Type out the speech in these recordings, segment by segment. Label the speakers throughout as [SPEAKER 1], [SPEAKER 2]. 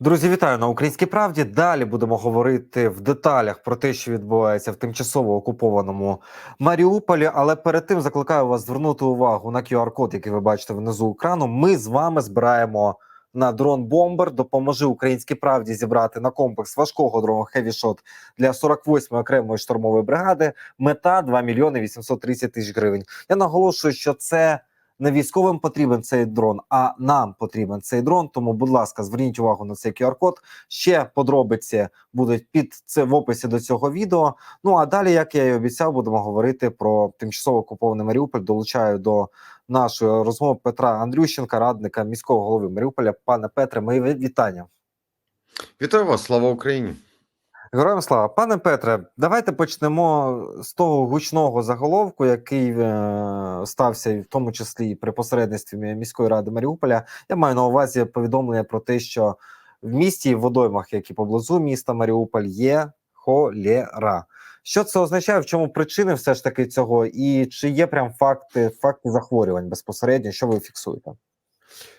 [SPEAKER 1] Друзі, вітаю на українській правді. Далі будемо говорити в деталях про те, що відбувається в тимчасово окупованому Маріуполі. Але перед тим закликаю вас звернути увагу на QR-код, який ви бачите внизу екрану. Ми з вами збираємо на дрон бомбер. Допоможи українській правді зібрати на комплекс важкого дрону Heavy для 48-ї окремої штурмової бригади. Мета 2 мільйони 830 тисяч гривень. Я наголошую, що це не військовим потрібен цей дрон, а нам потрібен цей дрон. Тому, будь ласка, зверніть увагу на цей QR-код. Ще подробиці будуть під це в описі до цього відео. Ну а далі, як я і обіцяв, будемо говорити про тимчасово окупований Маріуполь. Долучаю до нашої розмови Петра Андрющенка, радника міського голови Маріуполя. Пане Петре, мої вітання.
[SPEAKER 2] Вітаю вас, слава Україні.
[SPEAKER 1] Героям слава, пане Петре, давайте почнемо з того гучного заголовку, який е, стався в тому числі при посередництві міської ради Маріуполя. Я маю на увазі повідомлення про те, що в місті в водоймах, які поблизу міста Маріуполь, є холера. Що це означає? В чому причини все ж таки цього? І чи є прям факти, факти захворювань безпосередньо? Що ви фіксуєте?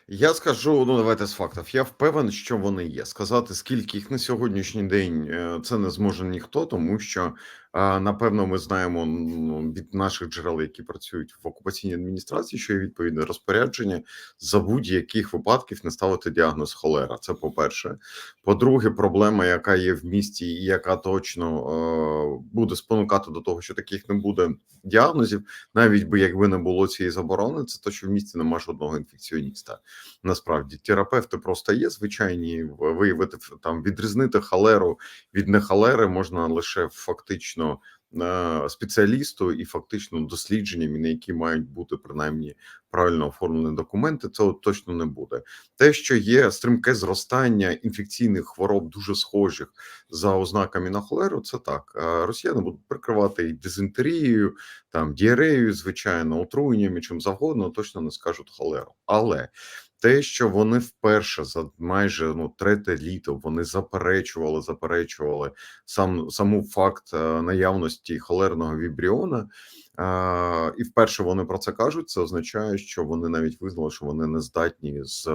[SPEAKER 2] Я скажу, ну давайте з фактів. Я впевнений, що вони є. Сказати, скільки їх на сьогоднішній день е, це не зможе ніхто, тому що напевно ми знаємо ну, від наших джерел, які працюють в окупаційній адміністрації, що є відповідне розпорядження за будь-яких випадків не ставити діагноз холера. Це по перше. По-друге, проблема, яка є в місті, і яка точно е, буде спонукати до того, що таких не буде діагнозів, навіть би якби не було цієї заборони, це те, що в місті немає жодного інфекціоніста. Насправді терапевти просто є звичайні виявити там відрізнити халеру від нехалери можна лише фактично е, спеціалісту і фактично дослідженнями, на які мають бути принаймні правильно оформлені документи. От точно не буде. Те, що є стрімке зростання інфекційних хвороб, дуже схожих за ознаками на холеру, це так. Росіяни будуть прикривати і дизентерією, там діареєю, звичайно, отруєннями, чим завгодно, точно не скажуть холеру. Але те, що вони вперше за майже ну третє літо вони заперечували, заперечували сам саму факт е, наявності холерного вібріона. Е, і вперше вони про це кажуть. Це означає, що вони навіть визнали, що вони не здатні з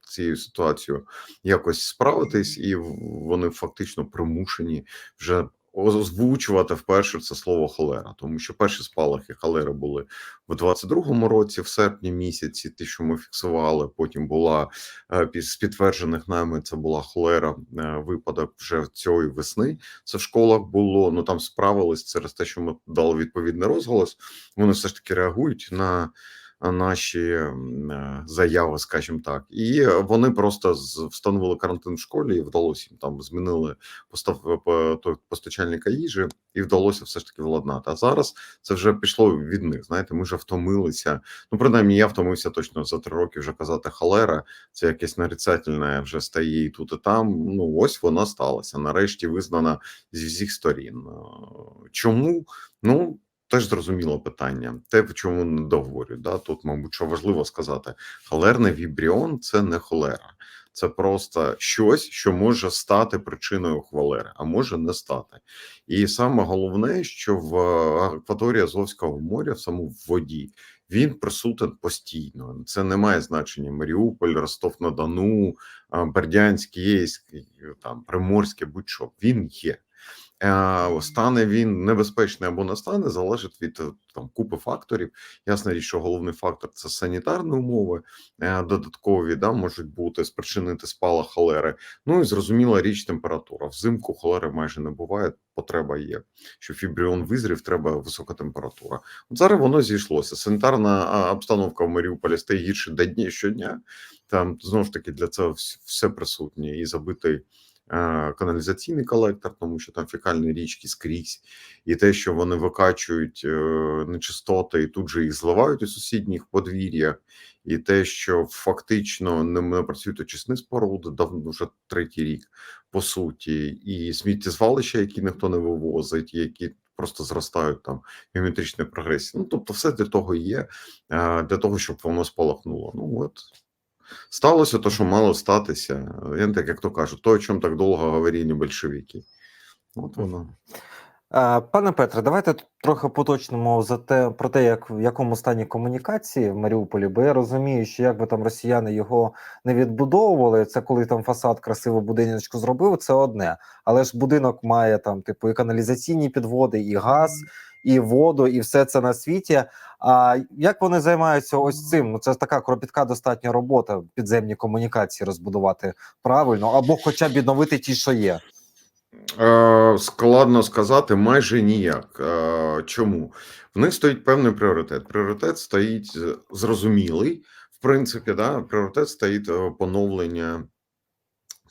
[SPEAKER 2] цією ситуацією якось справитись, і вони фактично примушені вже озвучувати вперше це слово холера, тому що перші спалахи холери були в 22-му році, в серпні місяці. Ті, що ми фіксували, потім була е, з підтверджених нами. Це була холера е, випадок вже цієї весни. Це в школах було. Ну там справились через те, що ми дали відповідний розголос. Вони все ж таки реагують на наші е, заяви, скажімо так, і вони просто встановили карантин в школі, і вдалося їм там змінили постав постачальника їжі, і вдалося все ж таки владнати. А зараз це вже пішло від них. Знаєте, ми вже втомилися. Ну принаймні, я втомився точно за три роки. Вже казати халера, це якесь нарицательне вже стає і тут і там. Ну ось вона сталася. Нарешті визнана зі всіх сторін. Чому ну? Теж зрозуміло питання, те, в чому не договорю. Да? Тут, мабуть, що важливо сказати, холерний вібріон це не холера, це просто щось, що може стати причиною холери, а може не стати. І саме головне, що в акваторії Азовського моря, в самому в воді, він присутен постійно. Це не має значення Маріуполь, Ростов на Дону, Бердянськ, Єйськ, там Приморське, будь-що він є. Е, стане він небезпечний або не стане, залежить від е, там купи факторів. Ясна річ, що головний фактор це санітарні умови, е, додаткові да можуть бути спричинити спала холери. Ну і зрозуміла річ, температура. Взимку холери майже не буває. Потреба є, що фібріон визрів, треба висока температура. От зараз воно зійшлося. Санітарна обстановка в Маріуполі стає гірше до дні щодня. Там знову ж таки для цього все присутнє і забитий. Е, каналізаційний колектор, тому що там фекальні річки скрізь, і те, що вони викачують е, нечистоти і тут же їх зливають у сусідніх подвір'ях, і те, що фактично не працюють очисні споруди давно вже третій рік, по суті, і сміттєзвалища, які ніхто не вивозить, які Просто зростають там геометричної прогресії. Ну тобто, все для того є, е, для того, щоб воно спалахнуло. Ну от Сталося то, що мало статися. Я так як то кажу, то, о чому так довго говорили большевики. От воно.
[SPEAKER 1] Е, Пане Петре, давайте трохи поточнимо за те про те, як в якому стані комунікації в Маріуполі, бо я розумію, що якби там росіяни його не відбудовували, це коли там фасад красиво будиночку зробив, це одне. Але ж будинок має там, типу, і каналізаційні підводи, і газ, і воду, і все це на світі. А як вони займаються ось цим? Ну це така кропітка достатня робота підземні комунікації розбудувати правильно, або хоча б відновити ті, що є.
[SPEAKER 2] Е, Складно сказати, майже ніяк. Е, Чому? В них стоїть певний пріоритет. Пріоритет стоїть зрозумілий, в принципі, да, пріоритет стоїть е, поновлення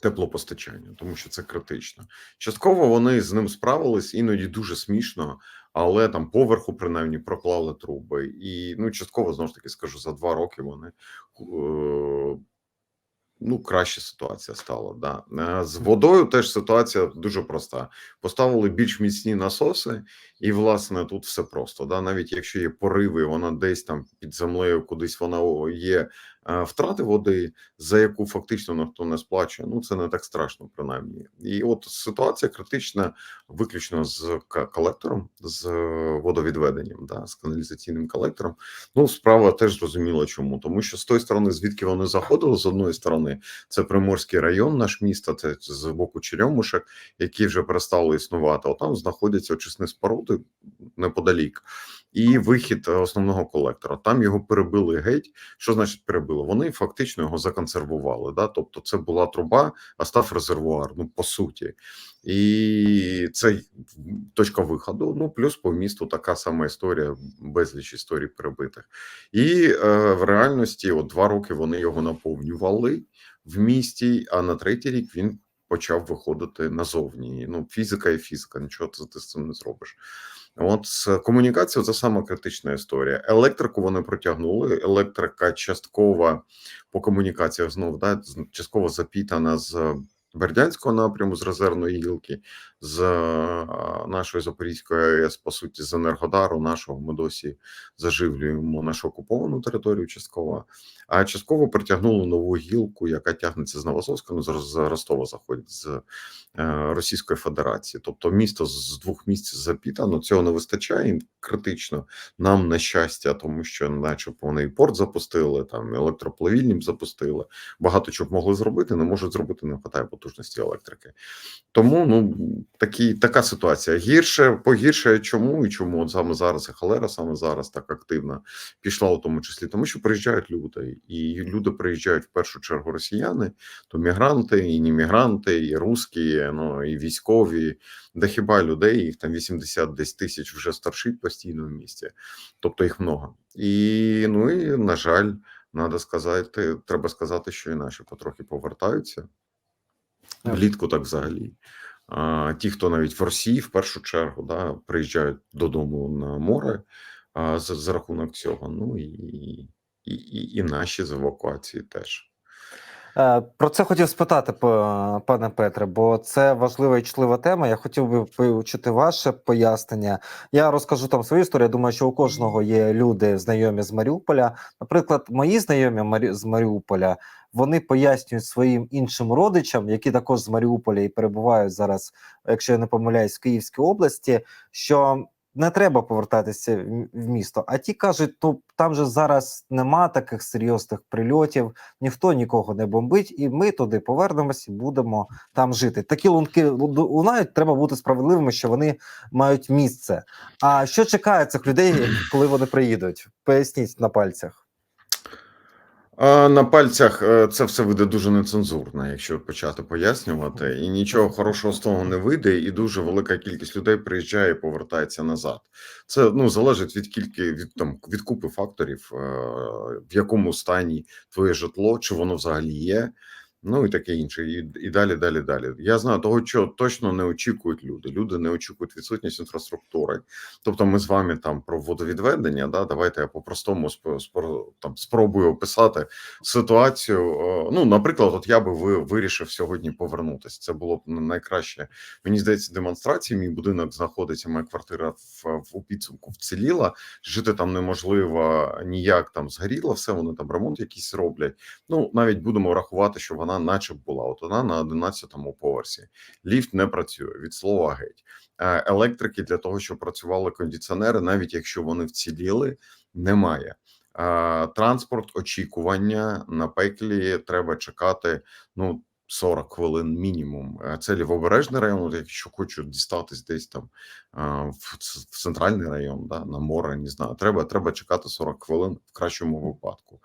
[SPEAKER 2] теплопостачання, тому що це критично. Частково вони з ним справились, іноді дуже смішно, але там поверху принаймні проклали труби. І ну, частково знову ж таки скажу, за два роки вони. е, Ну, краща ситуація стала. Да. Е, З водою теж ситуація дуже проста. Поставили більш міцні насоси, і власне тут все просто. Да. Навіть якщо є пориви, вона десь там під землею, кудись вона є втрати води, за яку фактично ніхто не сплачує. Ну це не так страшно, принаймні. І от ситуація критична виключно з колектором, з е, водовідведенням, да, з каналізаційним колектором. Ну, справа теж зрозуміла, чому. Тому що з тої сторони, звідки вони заходили, з одної сторони, це Приморський район, наш місто, це з боку Черемушек, які вже перестали існувати. Отам знаходяться очисні споруди неподалік, і вихід основного колектора. Там його перебили геть. Що значить перебили? Вони фактично його законсервували. Да? Тобто, це була труба, а став резервуар. Ну по суті, і це точка виходу. Ну плюс по місту така сама історія, безліч історій перебитих. І е, в реальності, от два роки вони його наповнювали в місті, а на третій рік він почав виходити назовні. Ну, фізика і фізика, нічого ти, з цим не зробиш. От з комунікацією це сама критична історія. Електрику вони протягнули. Електрика частково по комунікаціях знов да, частково запітана з Бердянського напряму, з резервної гілки, з е, нашої Запорізької АЕС, по суті, з Енергодару нашого ми досі заживлюємо нашу окуповану територію частково, а частково притягнули нову гілку, яка тягнеться з Новосовська, ну з Ростова заходить з е, Російської Федерації. Тобто місто з двох місць запітано. Цього не вистачає критично. Нам на щастя, тому що, начебто, вони і порт запустили, там і електроплавільні запустили. Багато чого могли зробити, не можуть зробити, не вистачає потужності електрики. Тому ну такі така ситуація. Гірше погіршує чому і чому от саме зараз і холера саме зараз так активно пішла, у тому числі, тому що приїжджають люди, і люди приїжджають в першу чергу росіяни, то мігранти, і не мігранти, і русські, ну і військові. Де хіба людей, їх там 80 десь тисяч вже старшить постійно в місті, тобто їх много. І ну і на жаль, треба сказати, треба сказати, що і наші потрохи повертаються влітку, так взагалі. А, ті, хто навіть в Росії, в першу чергу, да, приїжджають додому на море а, за, за рахунок цього. Ну і, і, і, і наші з евакуації теж.
[SPEAKER 1] Е, Про це хотів спитати, пане Петре, бо це важлива і чутлива тема. Я хотів би почути ваше пояснення. Я розкажу там свою історію. Я думаю, що у кожного є люди знайомі з Маріуполя. Наприклад, мої знайомі з Маріуполя вони пояснюють своїм іншим родичам, які також з Маріуполя і перебувають зараз, якщо я не помиляюсь, в Київській області, що не треба повертатися в місто. А ті кажуть, ну там же зараз нема таких серйозних прильотів ніхто нікого не бомбить, і ми туди повернемось і будемо там жити. Такі лунки лу- лунають, треба бути справедливими, що вони мають місце. А що чекає цих людей, коли вони приїдуть? Поясніть на пальцях.
[SPEAKER 2] На пальцях е, це все вийде дуже нецензурно, якщо почати пояснювати, і нічого хорошого з того не вийде, і дуже велика кількість людей приїжджає і повертається назад. Це ну залежить від кільки від там від купи факторів, е, в якому стані твоє житло, чи воно взагалі є. Ну і таке інше, і, і далі, далі, далі. Я знаю того, що точно не очікують люди. Люди не очікують відсутність інфраструктури. Тобто, ми з вами там про водовідведення. Да, давайте я по-простому спро- спро- там спробую описати ситуацію. Е, Ну, наприклад, от я би вирішив сьогодні повернутися. Це було б найкраще. Мені здається, демонстрації. Мій будинок знаходиться. Моя квартира в, в у підсумку вціліла. Жити там неможливо ніяк там згоріло. Все вони там ремонт якийсь роблять. Ну навіть будемо рахувати, що вона вона наче була. От вона на 11-му поверсі. Ліфт не працює від слова геть. Е, Електрики для того, щоб працювали кондиціонери, навіть якщо вони вціліли, немає. Е, Транспорт, очікування на пеклі треба чекати. Ну 40 хвилин мінімум. Е, Це лівобережний район. Якщо хочу дістатись десь там в центральний район, да, на море, не знаю. Треба, треба чекати 40 хвилин в кращому випадку.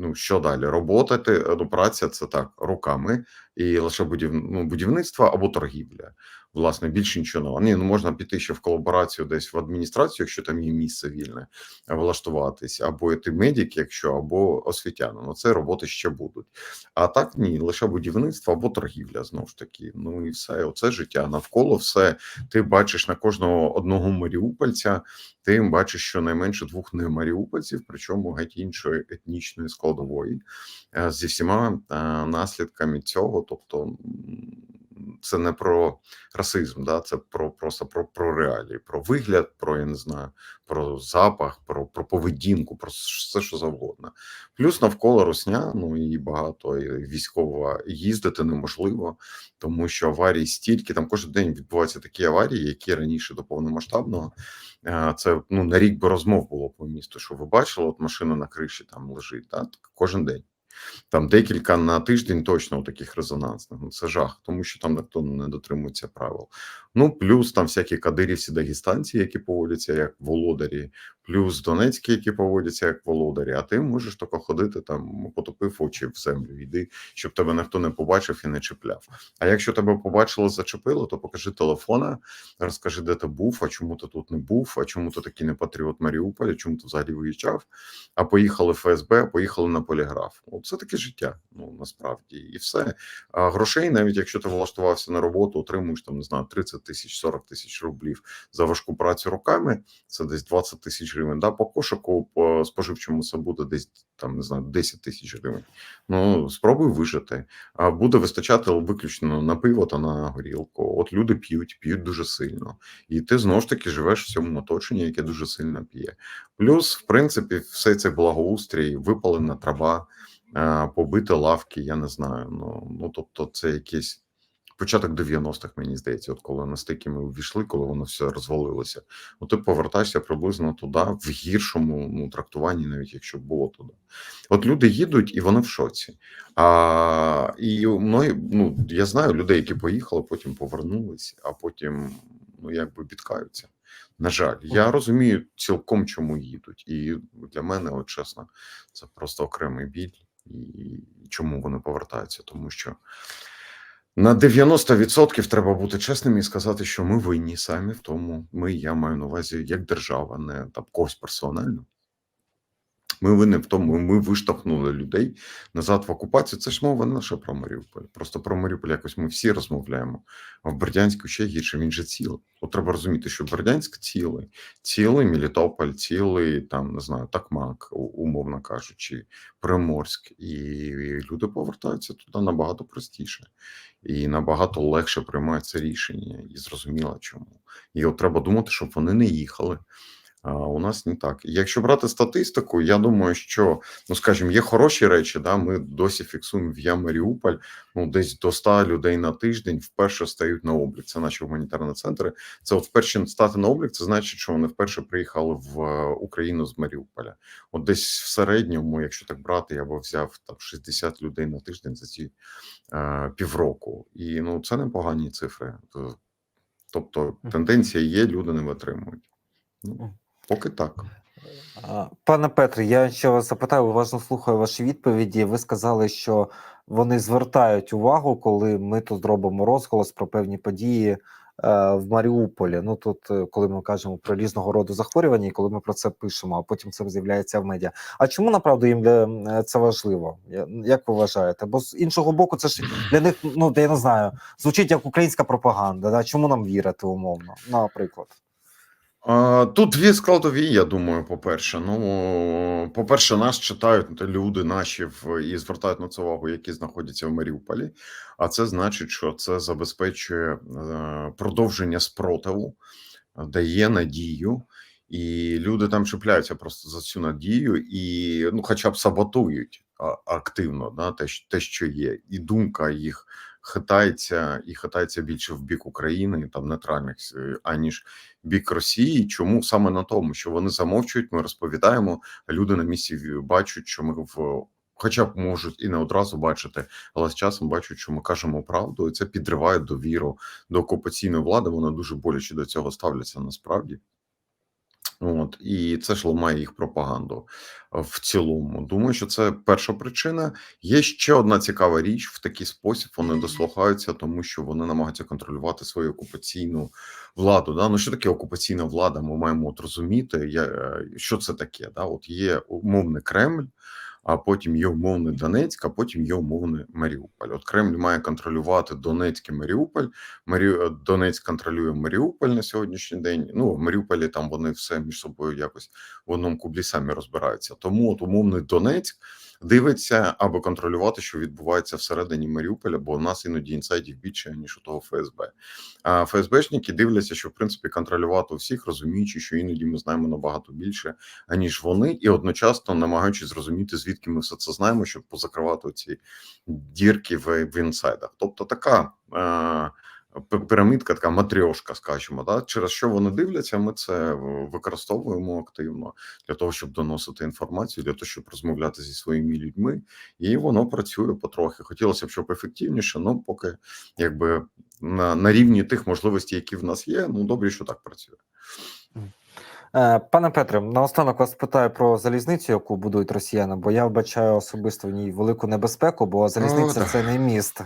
[SPEAKER 2] Ну що далі? Роботати, е, ну, праця це так руками і лише будів, ну, будівництво або торгівля. Власне, більше нічого не Ні, ну можна піти ще в колаборацію десь в адміністрацію, якщо там є місце вільне, е, влаштуватись, або ти медик, якщо або освітянин. Ну, це роботи ще будуть. А так ні, лише будівництво або торгівля знову ж таки. Ну і все, оце життя навколо все. Ти бачиш на кожного одного маріупольця, ти бачиш щонайменше двох не маріупольців, причому геть іншої етнічної складової, е, зі всіма е, наслідками цього. Тобто, це не про расизм, да, це про просто про, про реалії, про вигляд, про я не знаю, про запах, про, про поведінку, про все, що завгодно. Плюс навколо русня, ну і багато і військово їздити неможливо, тому що аварій стільки там кожен день відбуваються такі аварії, які раніше до повномасштабного. е, Це ну на рік би розмов було по місту. Що ви бачили, от машина на криші там лежить, так, кожен день. Там декілька на тиждень точно таких резонансних. Ну це жах, тому що там ніхто не дотримується правил. Ну плюс там всякі кадирівці, дагестанці, які поводяться як володарі, плюс донецькі, які поводяться як володарі. А ти можеш тільки ходити там, потопив очі в землю, йди, щоб тебе ніхто не побачив і не чіпляв. А якщо тебе побачили, зачепило, то покажи телефона, розкажи, де ти був, а чому ти тут не був, а чому ти такий не патріот Маріуполя, чому ти взагалі виїжджав, а поїхали в ФСБ, а поїхали на поліграф. Ну, це таке життя, ну насправді, і все. А грошей, навіть якщо ти влаштувався на роботу, отримуєш там, не знаю, 30 тисяч, 40 тисяч рублів за важку працю руками, це десь 20 тисяч гривень. Да, по кошику, по споживчому це буде десь там, не знаю, 10 тисяч гривень. Ну, спробуй вижити. А буде вистачати виключно на пиво та на горілку. От люди п'ють, п'ють дуже сильно, і ти знову ж таки живеш в цьому оточенні, яке дуже сильно п'є. Плюс, в принципі, все це благоустрій, випалена трава, побити лавки. Я не знаю. Ну ну тобто, це якийсь початок 90-х, мені здається, от коли на стики ми увійшли, коли воно все розвалилося. От ти повертаєшся приблизно туди, в гіршому ну, трактуванні, навіть якщо було туди. От люди їдуть і вони в шоці. А, і мною, ну, я знаю людей, які поїхали, потім повернулись, а потім ну, якби бідкаються. На жаль, я розумію цілком, чому їдуть. І для мене, от чесно, це просто окремий біль. І чому вони повертаються? Тому що на 90% треба бути чесним і сказати, що ми винні самі в тому. Ми, я маю на увазі, як держава, не там когось персонально. Ми винні в тому, ми виштовхнули людей назад в окупацію. Це ж мова не лише про Маріуполь. Просто про Маріуполь якось ми всі розмовляємо. А в Бердянську ще гірше, він же цілий. От треба розуміти, що Бердянськ цілий, цілий Мелітополь, цілий там не знаю, Такмак, умовно кажучи, Приморськ, і люди повертаються туди набагато простіше і набагато легше приймаються рішення, і зрозуміло чому. І от треба думати, щоб вони не їхали. А у нас не так. Якщо брати статистику, я думаю, що ну скажімо, є хороші речі. Да, ми досі фіксуємо в Я Маріуполь. Ну десь до 100 людей на тиждень вперше стають на облік. Це наші гуманітарні центри. Це от вперше стати на облік. Це значить, що вони вперше приїхали в е, Україну з Маріуполя. От десь в середньому, якщо так брати, я би взяв там 60 людей на тиждень за ці е, півроку. І ну це непогані цифри. Тобто тенденція є, люди не витримують. Ну, поки так.
[SPEAKER 1] Пане Петре, я ще вас запитаю, уважно слухаю ваші відповіді. Ви сказали, що вони звертають увагу, коли ми тут зробимо розголос про певні події е, в Маріуполі. Ну тут, е, коли ми кажемо про різного роду захворювання, і коли ми про це пишемо, а потім це з'являється в медіа. А чому направду їм для це важливо? Як ви вважаєте? Бо з іншого боку, це ж для них, ну я не знаю, звучить як українська пропаганда. Да? Чому нам вірити умовно? Наприклад.
[SPEAKER 2] Тут дві складові, я думаю, по-перше. Ну, по-перше, нас читають люди наші в і звертають на це увагу, які знаходяться в Маріуполі. А це значить, що це забезпечує е, продовження спротиву, дає надію і люди там чіпляються просто за цю надію, і ну, хоча б саботують активно да, те, те, що є, і думка їх хитається і хитається більше в бік України, там нейтральних, е, аніж бік Росії. Чому саме на тому, що вони замовчують, ми розповідаємо, люди на місці бачать, що ми в. Хоча б можуть і не одразу бачити, але з часом бачать, що ми кажемо правду, і це підриває довіру до окупаційної влади. Вони дуже боляче до цього ставляться насправді. От і це ж ламає їх пропаганду в цілому. Думаю, що це перша причина. Є ще одна цікава річ в такий спосіб. Вони дослухаються, тому що вони намагаються контролювати свою окупаційну владу. Да? Ну що таке окупаційна влада? Ми маємо от розуміти, я, е, що це таке. Да? От є умовний Кремль. А потім є умовний Донецьк, а потім є умовний Маріуполь. От Кремль має контролювати Донецьк і Маріуполь. Марі... е, Донецьк контролює Маріуполь на сьогоднішній день. Ну в Маріуполі там вони все між собою якось в одному кублі самі розбираються. Тому от умовний Донецьк дивиться, аби контролювати, що відбувається всередині Маріуполя, бо у нас іноді інсайдів більше ніж у того ФСБ. А ФСБшники дивляться, що в принципі контролювати всіх, розуміючи, що іноді ми знаємо набагато більше аніж вони, і одночасно намагаючись зрозуміти, звідки ми все це знаємо, щоб позакривати ці дірки в, в інсайдах. Тобто така. Пірамідка, така матрьошка, скажімо, да? через що вони дивляться, ми це використовуємо активно для того, щоб доносити інформацію, для того, щоб розмовляти зі своїми людьми, і воно працює потрохи. Хотілося б, щоб ефективніше, ну поки якби на, на рівні тих можливостей, які в нас є, ну добре, що так працює.
[SPEAKER 1] Е, Пане Петре, наостанок вас питаю про залізницю, яку будують росіяни, бо я вбачаю особисто в ній велику небезпеку, бо залізниця
[SPEAKER 2] так.
[SPEAKER 1] це не міст.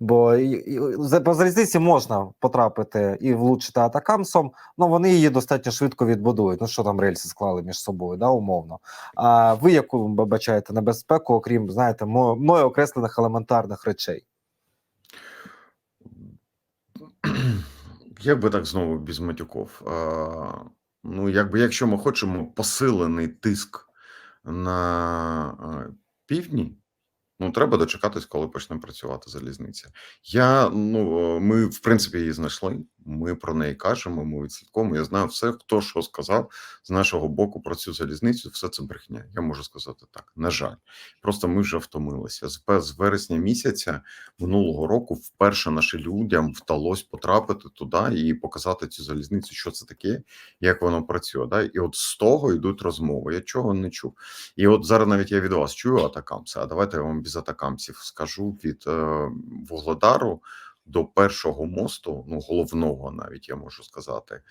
[SPEAKER 1] Бо і, і, по залізниці можна потрапити і влучити атакамсом, але вони її достатньо швидко відбудують. Ну що там рельси склали між собою, да, умовно. А ви яку бачаєте небезпеку, окрім знаєте, мо- мною окреслених елементарних речей?
[SPEAKER 2] Як би так знову без матюков? А, ну, якби якщо ми хочемо посилений тиск на півдні, ну треба дочекатись, коли почне працювати залізниця. Я ну ми в принципі її знайшли. Ми про неї кажемо. Ми відслідковуємо. Я знаю все, хто що сказав з нашого боку про цю залізницю. Все це брехня. Я можу сказати так. На жаль, просто ми вже втомилися. З вересня місяця минулого року вперше нашим людям вдалося потрапити туди і показати цю залізницю, що це таке, як воно працює. Да? І от з того йдуть розмови. Я чого не чув. І от зараз навіть я від вас чую атакамси. А давайте я вам без атакамсів скажу від е, Вугледару до першого мосту, ну головного, навіть я можу сказати,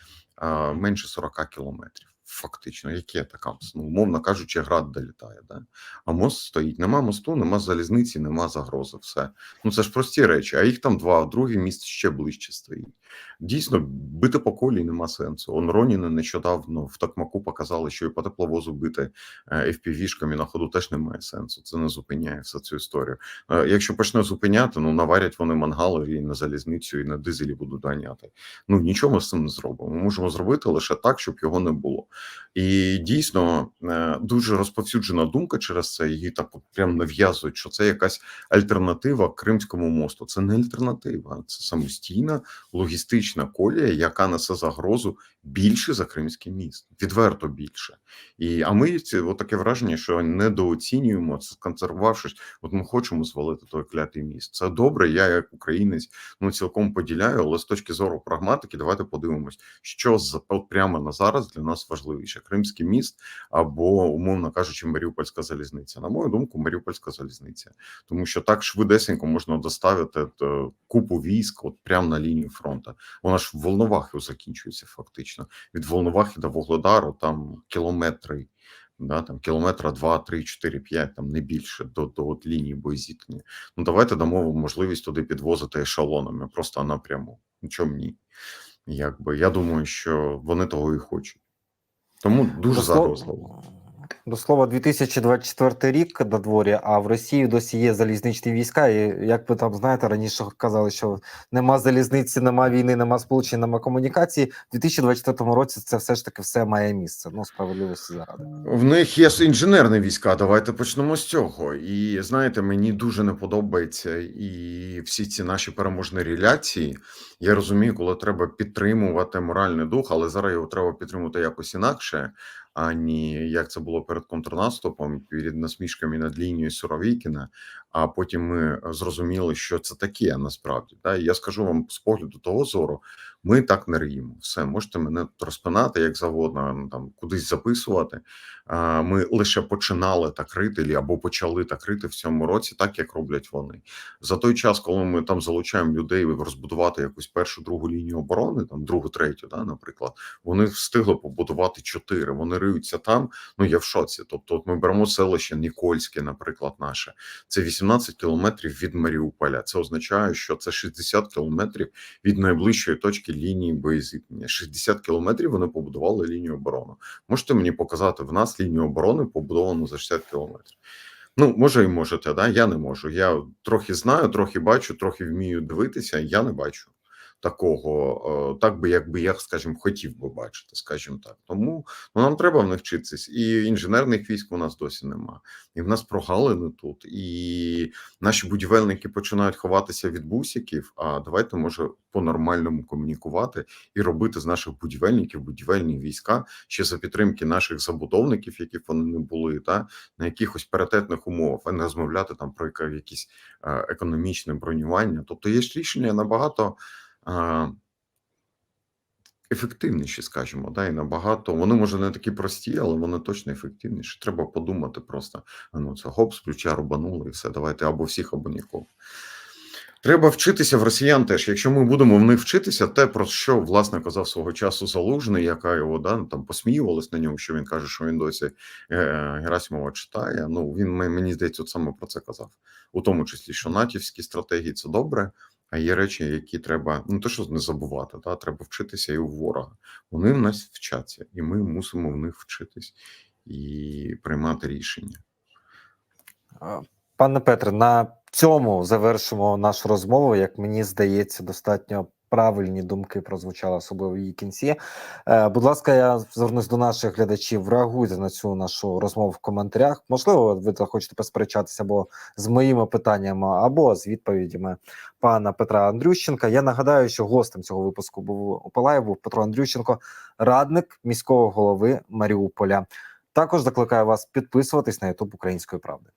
[SPEAKER 2] менше 40 кілометрів. Фактично, які така Ну, умовно кажучи, град долітає. Да? А мост стоїть. Нема мосту, нема залізниці, нема загрози. Все. Ну це ж прості речі, а їх там два, а другий міст ще ближче стоїть. Дійсно, бити по колії нема сенсу. Он Роніни нещодавно в Токмаку показали, що і по тепловозу бити е, FPV-шками на ходу теж немає сенсу. Це не зупиняє всю цю історію. Е, Якщо почне зупиняти, ну наварять вони мангали і на залізницю, і на дизелі будуть ганяти. Ну нічого ми з цим не зробимо. Ми можемо зробити лише так, щоб його не було. І дійсно е, дуже розповсюджена думка через це. Її так прям нав'язують, що це якась альтернатива Кримському мосту. Це не альтернатива, це самостійна логістична колія, яка несе загрозу більше за Кримський міст, відверто більше. І а ми от таке враження, що недооцінюємо це, сконцентрувавшись. От ми хочемо звалити той клятий міст. Це добре. Я як українець ну цілком поділяю, але з точки зору прагматики, давайте подивимось, що за прямо на зараз для нас важливіше: Кримський міст або, умовно кажучи, Маріупольська залізниця. На мою думку, Маріупольська залізниця, тому що так швидесенько можна доставити е, купу військ, от прямо на лінію фронту. Вона ж в Волновахі закінчується фактично. Від Волновахи до Вугледару там кілометри. Да, там кілометра 2, 3, 4, 5, там не більше до, до от лінії боєзіткнення. Ну давайте дамо можливість туди підвозити ешелонами, просто напряму. Чому ні? Якби я думаю, що вони того і хочуть. Тому дуже загрозливо.
[SPEAKER 1] До слова, 2024 рік на дворі, а в Росії досі є залізничні війська. І як ви там знаєте, раніше казали, що нема залізниці, нема війни, нема сполучень, нема комунікації. В 2024 році це все ж таки все має місце. Ну, справедливості заради.
[SPEAKER 2] В них є інженерні війська. Давайте почнемо з цього. І знаєте, мені дуже не подобається і всі ці наші переможні реляції. Я розумію, коли треба підтримувати моральний дух, але зараз його треба підтримувати якось інакше, ані як це було перед контрнаступом, перед насмішками над лінією Суровікіна. А потім ми зрозуміли, що це таке насправді. Да? Я скажу вам з погляду того зору, ми так не ріємо. Все, можете мене розпинати як завгодно, там кудись записувати. Ми лише починали так рити або почали так рити в цьому році, так як роблять вони. За той час, коли ми там залучаємо людей розбудувати якусь першу другу лінію оборони, там другу, третю, да, наприклад, вони встигли побудувати чотири. Вони риються там. Ну я в шоці. Тобто, от ми беремо селище Нікольське, наприклад, наше. Це 18 кілометрів від Маріуполя. Це означає, що це 60 кілометрів від найближчої точки лінії боєзіткнення. 60 кілометрів вони побудували лінію оборони. Можете мені показати в нас лінію оборони побудовану за 60 кілометрів? Ну, може, і можете, да? Я не можу. Я трохи знаю, трохи бачу, трохи вмію дивитися. Я не бачу такого, е, так би, якби я, скажімо, хотів би бачити, скажімо так. Тому ну, нам треба в них вчитися. І інженерних військ у нас досі нема. І в нас прогалини тут. І наші будівельники починають ховатися від бусиків. А давайте, може, по-нормальному комунікувати і робити з наших будівельників будівельні війська ще за підтримки наших забудовників, які вони не були, та на якихось паритетних умовах, а не розмовляти там про якісь е, економічне бронювання. Тобто є рішення набагато. Ефективніші, скажімо, да, і набагато вони може не такі прості, але вони точно ефективніші. Треба подумати просто. Ну це гоп, з ключа рубанули і все. Давайте або всіх, або нікого. Треба вчитися в росіян теж. Якщо ми будемо в них вчитися, те про що власне казав свого часу Залужний, яка його да там посміювалась на ньому, що він каже, що він досі е, Герасимова читає. Ну він мені здається, от саме про це казав, у тому числі, що натівські стратегії це добре. А є речі, які треба ну то що не забувати, та треба вчитися і у ворога. Вони в нас вчаться, і ми мусимо в них вчитись і приймати рішення.
[SPEAKER 1] Пане Петре, на цьому завершимо нашу розмову. Як мені здається, достатньо правильні думки прозвучали, особливо в її кінці. Е, будь ласка, я звернусь до наших глядачів. Реагуйте на цю нашу розмову в коментарях. Можливо, ви захочете посперечатися або з моїми питаннями, або з відповідями пана Петра Андрющенка. Я нагадаю, що гостем цього випуску був у Палаєв, був Петро Андрющенко, радник міського голови Маріуполя. Також закликаю вас підписуватись на YouTube Української правди.